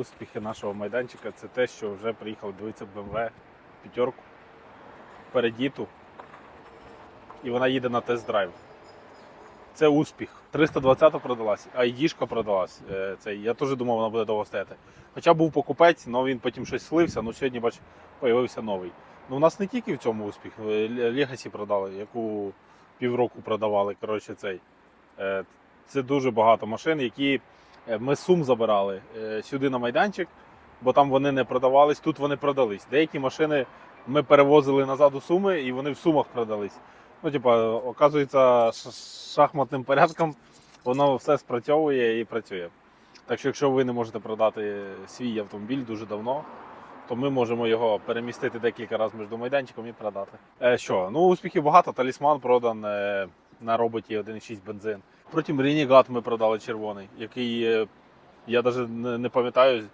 успіхи нашого майданчика це те, що вже приїхав дивитися BMW п'ятерку передіту. І вона їде на тест-драйв. Це успіх. 320 продалась, а ID продалась. Е, Це, я теж думав, вона буде довго стояти. Хоча був покупець, але він потім щось слився, ну сьогодні, бач, появився новий. Ну, у нас не тільки в цьому успіх. Легасі продали, яку півроку продавали. Коротше, цей. Е, Це дуже багато машин, які е, ми Сум забирали е, сюди на майданчик, бо там вони не продавались, тут вони продались. Деякі машини ми перевозили назад у Суми і вони в Сумах продались. Ну, типа, оказується, шахматним порядком воно все спрацьовує і працює. Так що, якщо ви не можете продати свій автомобіль дуже давно, то ми можемо його перемістити декілька разів між майданчиком і продати. Е, що? Ну, успіхів багато. Талісман продан е, на роботі 1,6 бензин. Потім Ренігат ми продали червоний, який я навіть не, пам'ятаю,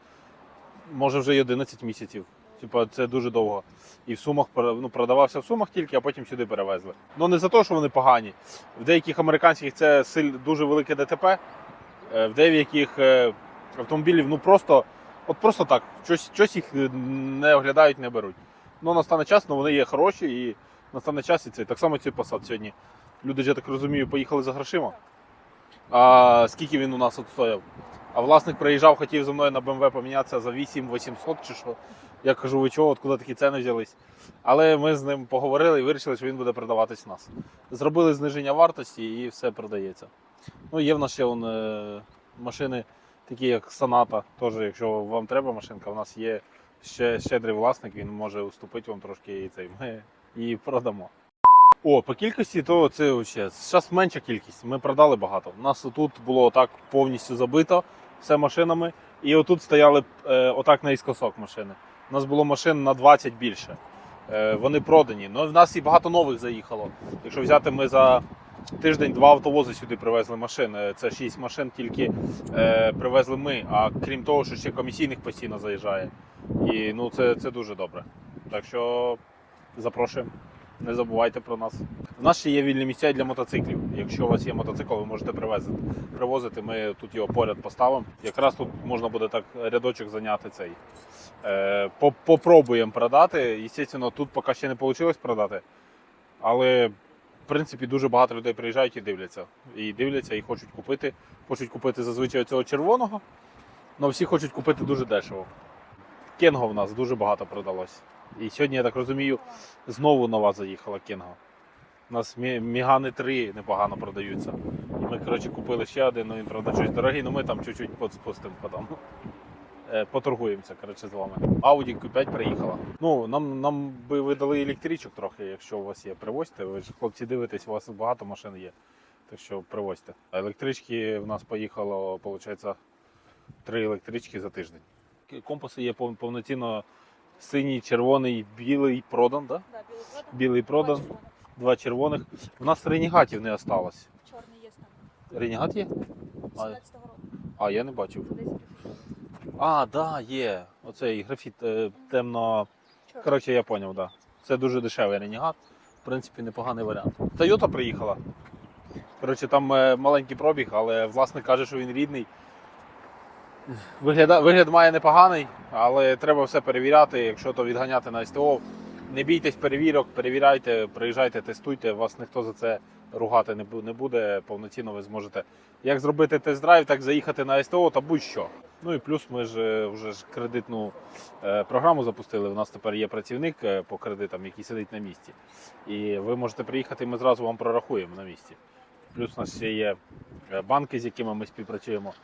може вже й 11 місяців. Типа, це дуже довго. І в сумах ну, продавався в сумах тільки, а потім сюди перевезли. Ну не за те, що вони погані. В деяких американських це дуже велике ДТП, е, в деяких е, автомобілів ну просто, от просто так, щось, щось їх не оглядають, не беруть. Ну настане час, ну вони є хороші і настане час і це. Так само цей Passat сьогодні. Люди ж, я так розумію, поїхали за грошима. А скільки він у нас от стояв? А власник приїжджав, хотів зі мною на BMW помінятися за 8 800 чи що. Я кажу, ви чого, откуда такі ціни взялись? Але ми з ним поговорили і вирішили, що він буде продаватись у нас. Зробили зниження вартості і все продається. Ну, є в нас ще вон, е, машини, такі як Sonata. Теж, якщо вам треба машинка, у нас є ще щедрий власник, він може уступити вам трошки і цей. Ми її продамо. О, по кількості, то це взагалі. Зараз менша кількість. Ми продали багато. У нас тут було так повністю забито все машинами. І отут стояли е, отак наїскосок машини. У нас було машин на 20 більше. Е, вони продані. Ну, в нас і багато нових заїхало. Якщо взяти, ми за тиждень два автовози сюди привезли машин. Е, Це 6 машин тільки е, привезли ми. А крім того, що ще комісійних постійно заїжджає. І ну, це, це дуже добре. Так що запрошуємо. Не забувайте про нас. У нас ще є вільні місця для мотоциклів. Якщо у вас є мотоцикл, ви можете привезти, привозити. Ми тут його поряд поставимо. Якраз тут можна буде так рядочок зайняти цей. Е, попробуємо продати. Звісно, тут поки ще не вийшло продати. Але, в принципі, дуже багато людей приїжджають і дивляться. І дивляться, і хочуть купити. Хочуть купити зазвичай цього червоного. але всі хочуть купити дуже дешево. Кенго в нас дуже багато продалось. І сьогодні, я так розумію, знову нова заїхала Кенго. У нас Мігани 3 непогано продаються. Ми, коротше, купили ще один, ну він, правда, щось дорогий, але ми там чуть-чуть спустимо потім. Е, Поторгуємося, коротше, з вами. Audi Q5 приїхала. Ну, нам, нам би ви дали електричок трохи, якщо у вас є. Привозьте. Ви ж хлопці дивитесь, у вас багато машин є. Так що привозьте. А електрички в нас поїхало, виходить, три електрички за тиждень. Компаси є повноцінно синій, червоний, білий продан, да? Да, білий продан. Білий продан, Два два червоних. В нас ренігатів не осталось. Чорний є там. Ренігат є? А, 17-го року. а я не бачив. Десь пішов. А, да, є. Оцей графіт е, темно. Чорний. Коротше, я зрозумів, да. Це дуже дешевий ренігат. В принципі, непоганий варіант. Тойота приїхала. Коротше, там е, маленький пробіг, але власник каже, що він рідний. Вигляда... Вигляд має непоганий, але треба все перевіряти. Якщо то відганяти на СТО, не бійтесь перевірок, перевіряйте, приїжджайте, тестуйте. Вас ніхто за це ругати не буде. Повноцінно ви зможете як зробити тест-драйв, так заїхати на СТО та будь-що. Ну і плюс ми ж е, вже ж кредитну е, програму запустили. У нас тепер є працівник е, по кредитам, який сидить на місці. І ви можете приїхати, і ми зразу вам прорахуємо на місці. Плюс у нас ще є банки, з якими ми співпрацюємо.